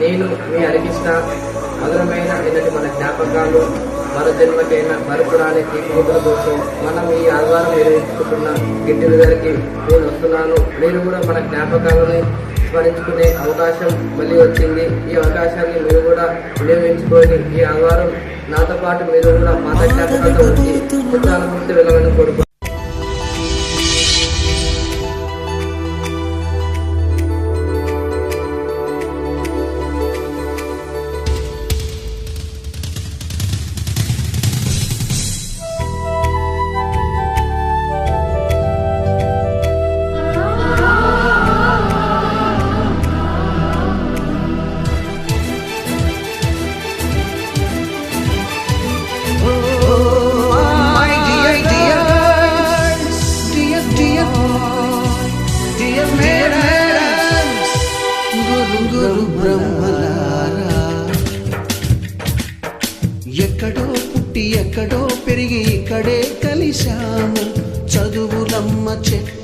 నేను మీ హరికృష్ణ మధురమైన అయినటి మన జ్ఞాపకాలు మరో జన్మకైనా మరపురానికి కోసం మనం ఈ ఆదివారం నిర్వహించుకుంటున్న గిట్టిన దగ్గరికి నేను వస్తున్నాను. మీరు కూడా మన జ్ఞాపకాలని స్మరించుకునే అవకాశం మళ్ళీ వచ్చింది. ఈ అవకాశాన్ని మీరు కూడా వినియోగించుకొని ఈ ఆదివారం నాతో పాటు మీరు కూడా పాత జ్ఞాపకాలతో వచ్చి చిత్రాల ముందు వెళ్ళమని కోరుకుంటున్నాను. Dear, గురు గురు బ్రహ్మలారా ఎక్కడో పుట్టి ఎక్కడో పెరిగి ఇక్కడే కలిశాము. చదువులమ్మ చెట్టు నీడలో